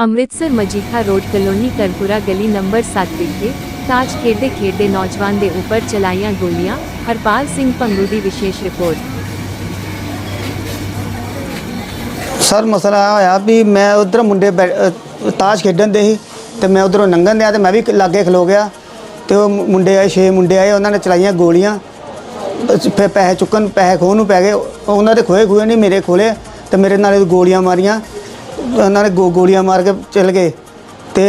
Amritsar Majitha road colony Karpura ਗਲੀ number 7 ਵਿਖੇ ਤਾਜ ਖੇਡਦੇ ਖੇਡਦੇ ਨੌਜਵਾਨ ਦੇ ਉੱਪਰ ਚਲਾਈਆਂ ਗੋਲੀਆਂ, ਹਰਪਾਲ ਸਿੰਘ ਪੰਗੂ ਦੀ ਵਿਸ਼ੇਸ਼ ਰਿਪੋਰਟ। ਸਰ, ਮਸਲਾ ਹੋਇਆ ਵੀ ਮੈਂ ਉਧਰ ਮੁੰਡੇ ਬੈ- ਤਾਸ਼ ਖੇਡਣ ਦੇ ਸੀ ਤੇ ਮੈਂ ਉਧਰੋਂ ਲੰਘਣ ਦਿਆ ਤੇ ਮੈਂ ਵੀ ਲਾਗੇ ਖਲੋ ਗਿਆ ਤੇ ਉਹ ਮੁੰਡੇ ਆਏ, ਛੇ ਮੁੰਡੇ ਆਏ, ਉਹਨਾਂ ਨੇ ਚਲਾਈਆਂ ਗੋਲੀਆਂ। ਫਿਰ ਪੈਸੇ ਚੁੱਕਣ, ਪੈਸੇ ਖੋਹ ਨੂੰ ਪੈ ਗਏ। ਉਹਨਾਂ ਦੇ ਖੋਏ ਖੋਏ ਨਹੀਂ, ਮੇਰੇ ਖੋਲੇ ਤੇ ਮੇਰੇ ਨਾਲ ਗੋਲੀਆਂ ਮਾਰੀਆਂ। ਉਹਨਾਂ ਨੇ ਗੋ- ਗੋਲੀਆਂ ਮਾਰ ਕੇ ਚਲ ਗਏ। ਤੇ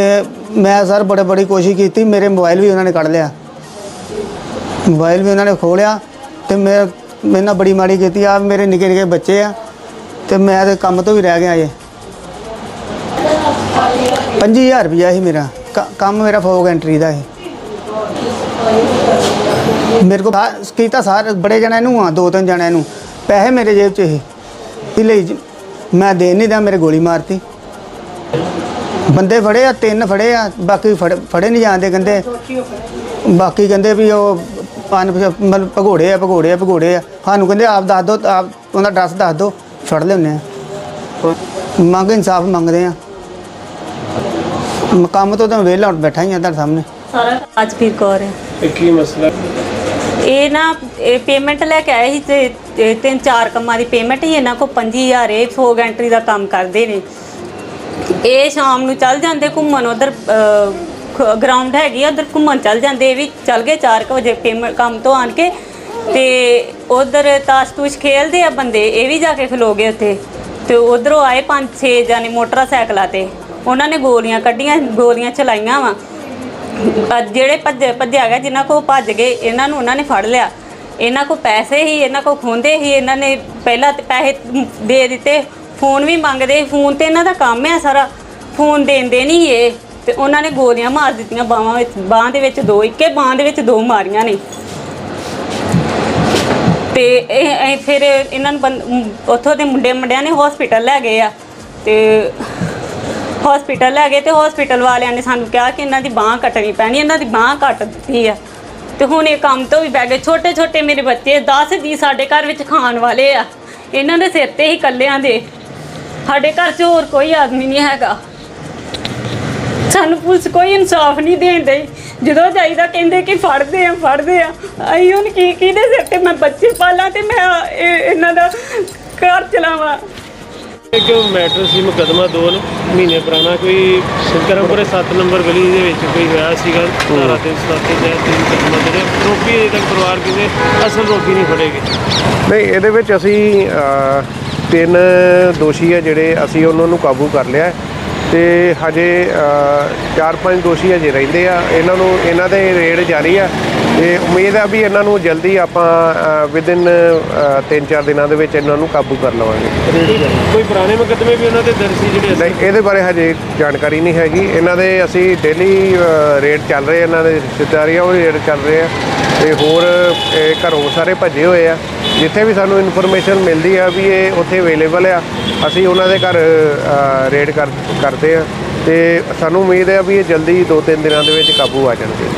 ਮੈਂ ਸਰ ਬੜੇ ਬੜੀ ਕੋਸ਼ਿਸ਼ ਕੀਤੀ, ਮੇਰੇ ਮੋਬਾਈਲ ਵੀ ਉਹਨਾਂ ਨੇ ਕੱਢ ਲਿਆ। ਮੋਬਾਈਲ ਵੀ ਉਹਨਾਂ ਨੇ ਖੋਹ ਲਿਆ ਤੇ ਮੈਂ ਮੇਰੇ ਨਾਲ ਬੜੀ ਮਾੜੀ ਕੀਤੀ ਆ ਮੇਰੇ ਨਿੱਕੇ ਨਿੱਕੇ ਬੱਚੇ ਆ ਤੇ ਮੈਂ ਤੇ ਕੰਮ ਤੋਂ ਵੀ ਰਹਿ ਗਿਆ ਜੇ 25000 ਰੁਪਇਆ ਸੀ ਮੇਰਾ। ਕ- ਕੰਮ ਮੇਰਾ ਫੋਗ ਐਂਟਰੀ ਦਾ ਸੀ। ਮੇਰੇ ਕੋਲ ਬਾ- ਕੀਤਾ ਸਾਰ ਬੜੇ ਜਣਿਆਂ ਨੂੰ ਆ, ਦੋ ਤਿੰਨ ਜਣਿਆਂ ਨੂੰ। ਪੈਸੇ ਮੇਰੇ ਜੇਬ 'ਚ ਸੀ। ਇਹ ਲਈ ਜ- ਮੈਂ ਦੇ ਨਹੀਂ ਦਿਆ, ਮੇਰੇ ਗੋਲੀ ਮਾਰਤੀ। ਬੰਦੇ ਫੜੇ ਆ, ਤਿੰਨ ਫੜੇ ਆ, ਬਾਕੀ ਫੜ- ਫੜੇ ਨਹੀਂ ਜਾਂਦੇ ਕਹਿੰਦੇ। ਬਾਕੀ ਕਹਿੰਦੇ ਵੀ ਉਹ ਪੰਜ ਮਤਲਬ ਭਗੋੜੇ ਆ ਭਗੋੜੇ ਆ ਭਗੋੜੇ ਆ। ਸਾਨੂੰ ਕਹਿੰਦੇ ਆਪ ਦੱਸ ਦਿਓ ਆਪ ਉਹਦਾ ਐਡਰੈਸ ਦੱਸ ਦਿਓ ਫੜ ਲਿਆਉਂਦੇ ਆ। ਮੰਗ ਇਨਸਾਫ ਮੰਗਦੇ ਆ। ਮ- ਕੰਮ ਤੋਂ ਤਾਂ ਵਿਹਲਾ ਹੁਣ ਬੈਠਾ ਹੀ ਆ ਤੁਹਾਡੇ ਸਾਹਮਣੇ। ਰਾਜਵੀਰ ਕੌਰ ਹੈ। ਇਹ ਕੀ ਮਸਲਾ? ਇਹ ਨਾ, ਇਹ ਪੇਮੈਂਟ ਲੈ ਕੇ ਆਏ ਸੀ ਤੇ ਤੇ ਤਿੰਨ ਚਾਰ ਕੰਮਾਂ ਦੀ ਪੇਮੈਂਟ ਹੀ ਇਹਨਾਂ ਕੋ 5000 ਇਹ ਫੋਗ ਐਂਟਰੀ ਦਾ ਕੰਮ ਕਰਦੇ ਨੇ। ਇਹ ਸ਼ਾਮ ਨੂੰ ਚੱਲ ਜਾਂਦੇ ਘੁੰਮਣ, ਉਧਰ ਗਰਾਊਂਡ ਹੈਗੀ ਆ, ਉਧਰ ਘੁੰਮਣ ਚੱਲ ਜਾਂਦੇ, ਇਹ ਵੀ ਚੱਲ ਗਏ 4 ਵਜੇ ਪੇਮੈਂਟ ਕੰਮ ਤੋਂ ਆਣ ਕੇ। ਤੇ ਉਧਰ ਤਾਸ਼ ਤੂਸ਼ ਖੇਲਦੇ ਆ ਬੰਦੇ, ਇਹ ਵੀ ਜਾ ਕੇ ਖਲੋ ਗਏ ਉੱਥੇ। ਤੇ ਉਧਰੋਂ ਆਏ ਪੰਜ ਛੇ ਜਾਨੇ ਮੋਟਰਸਾਈਕਲਾਂ ਤੇ। ਉਹਨਾਂ ਨੇ ਗੋਲੀਆਂ ਕੱਢੀਆਂ, ਗੋਲੀਆਂ ਚਲਾਈਆਂ ਵਾ। ਅਹ ਜਿਹੜੇ ਭੱਜ ਭੱਜਿਆ ਗਿਆ ਜਿਨ੍ਹਾਂ ਕੋ ਭੱਜ ਗਏ ਇਹਨਾਂ ਨੂੰ ਉਹਨਾਂ ਨੇ ਫੜ ਲਿਆ। ਇਹਨਾਂ ਕੋ ਪੈਸੇ ਹੀ ਇਹਨਾਂ ਕੋ ਖੋਂਦੇ ਹੀ ਇਹਨਾਂ ਨੇ ਪਹਿਲਾਂ ਤੇ ਪੈਸੇ ਦੇ ਦਿੱਤੇ। ਫੋਨ ਵੀ ਮੰਗਦੇ ਫੋਨ ਤੇ ਇਹਨਾਂ ਦਾ ਕੰਮ ਹੈ ਸਾਰਾ। ਫੋਨ ਦੇਂਦੇ ਨਹੀਂ ਇਹ ਤੇ ਉਹਨਾਂ ਨੇ ਗੋਲੀਆਂ ਮਾਰ ਦਿੱਤੀਆਂ ਬਾਹਾਂ ਵਿੱਚ ਬਾਹਾਂ ਦੇ ਵਿੱਚ ਦੋ ਇੱਕੇ ਬਾਹਾਂ ਦੇ ਵਿੱਚ ਦੋ ਮਾਰੀਆਂ ਨੇ। ਤੇ ਇਹ ਇਹ ਫਿਰ ਇਹਨਾਂ ਨੂੰ ਬੰ- ਮ, ਉੱਥੋਂ ਦੇ ਮੁੰਡੇ ਮੁੰਡਿਆਂ ਨੇ ਹਸਪੀਟਲ ਲੈ ਗਏ ਆ। ਤੇ ਹਸਪੀਟਲ ਲੈ ਗਏ ਤੇ ਹਸਪੀਟਲ ਵਾਲਿਆਂ ਨੇ ਸਾਨੂੰ ਕਿਹਾ ਕਿ ਇਹਨਾਂ ਦੀ ਬਾਹ ਕੱਟਣੀ ਪੈਣੀ, ਇਹਨਾਂ ਦੀ ਬਾਹ ਕੱਟ ਦਿੱਤੀ ਆ। ਤੇ ਹੁਣ ਇਹ ਕੰਮ ਤੋਂ ਵੀ ਬਹਿ ਗਏ। ਛੋਟੇ ਛੋਟੇ ਮੇਰੇ ਬੱਚੇ 10 ਜੀ ਸਾਡੇ ਘਰ ਵਿੱਚ ਖਾਣ ਵਾਲੇ ਆ। ਇਹਨਾਂ ਦੇ ਸਿਰ ਤੇ ਹੀ ਕੱਲਿਆਂ ਦੇ। ਸਾਡੇ ਘਰ 'ਚ ਹੋਰ ਕੋਈ ਆਦਮੀ ਨਹੀਂ ਹੈਗਾ। ਸਾਨੂੰ ਪੁਲਿਸ ਕੋਈ ਇਨਸਾਫ ਨਹੀਂ ਦੇਣ ਦੇ ਜਦੋਂ ਜਾਈਦਾ ਕਹਿੰਦੇ ਕਿ ਫੜਦੇ ਆ ਫੜਦੇ ਆ। ਅਸੀਂ ਹੁਣ ਕੀ ਕਿਹਦੇ ਸਿਰ ਤੇ? ਮੈਂ ਬੱਚੇ ਪਾਲਾਂ ਤੇ ਮੈਂ ਇਹਨਾਂ ਦਾ ਘਰ ਚਲਾਵਾਂ। ਇੱਕ ਮੈਟਰ ਸੀ ਮੁਕਦਮਾ 2 ਮਹੀਨੇ ਪੁਰਾਣਾ ਕੋਈ ਸ਼ੰਕਰਮਪੁਰੇ 7 ਨੰਬਰ ਗਲੀ ਦੇ ਵਿੱਚ ਕੋਈ ਹੋਇਆ ਸੀਗਾ ਧਾਰਾ 307 ਦੇ ਤਹਿਤ ਮੁਕਦਮਾ ਜਿਹੜੇ ਰੋਪੀ ਅਜੇ ਤੱਕ ਪਰਿਵਾਰ ਕਹਿੰਦੇ ਅਸਲ ਰੋਪੀ ਨਹੀਂ ਫੜੇਗੇ ਨਹੀਂ ਇਹਦੇ ਵਿੱਚ ਅਸੀਂ ਅ, ਤਿੰਨ ਦੋਸ਼ੀ ਆ ਜਿਹੜੇ ਅਸੀਂ ਉਹਨਾਂ ਨੂੰ ਕਾਬੂ ਕਰ ਲਿਆ ਹੈ। ਤੇ ਹਜੇ ਚਾਰ ਪੰਜ ਦੋਸ਼ੀ ਹਜੇ ਰਹਿੰਦੇ ਆ। ਇਹਨਾਂ ਨੂੰ ਇਹਨਾਂ ਦੇ ਰੇਡ ਜਾਰੀ ਆ। ਤੇ ਉਮੀਦ ਆ ਵੀ ਇਹਨਾਂ ਨੂੰ ਜਲਦੀ ਆਪਾਂ ਵਿਦਿਨ 3-4 ਦਿਨਾਂ ਦੇ ਵਿੱਚ ਇਹਨਾਂ ਨੂੰ ਕਾਬੂ ਕਰ ਲਵਾਂਗੇ। ਕੋਈ ਪੁਰਾਣੇ ਮੁਕਦਮੇ ਵੀ ਉਹਨਾਂ ਦੇ ਦਰਜ ਸੀ ਜਿਹੜੇ ਨਹੀਂ ਇਹਦੇ ਬਾਰੇ ਹਜੇ ਜਾਣਕਾਰੀ ਨਹੀਂ ਹੈਗੀ। ਇਹਨਾਂ ਦੇ ਅਸੀਂ ਡੇਲੀ ਰੇਡ ਚੱਲ ਰਹੇ ਇਹਨਾਂ ਦੇ ਰਿਸ਼ਤੇਦਾਰੀਆਂ ਉਹ ਰੇਡ ਚੱਲ ਰਹੇ ਆ। ਤੇ ਹੋਰ ਘਰੋਂ ਸਾਰੇ ਭੱਜੇ ਹੋਏ ਆ। ਜਿੱਥੇ ਵੀ ਸਾਨੂੰ ਇਨਫੋਰਮੇਸ਼ਨ ਮਿਲਦੀ ਆ ਵੀ ਇਹ ਉੱਥੇ ਅਵੇਲੇਬਲ ਆ, ਅਸੀਂ ਉਹਨਾਂ ਦੇ ਘਰ ਰੇਡ ਕਰ, ਕਰਦੇ ਆ ਤੇ ਸਾਨੂੰ ਉਮੀਦ ਹੈ ਵੀ ਇਹ ਜਲਦੀ 2-3 ਦਿਨਾਂ ਦੇ ਵਿੱਚ ਕਾਬੂ ਆ ਜਾਣਗੇ।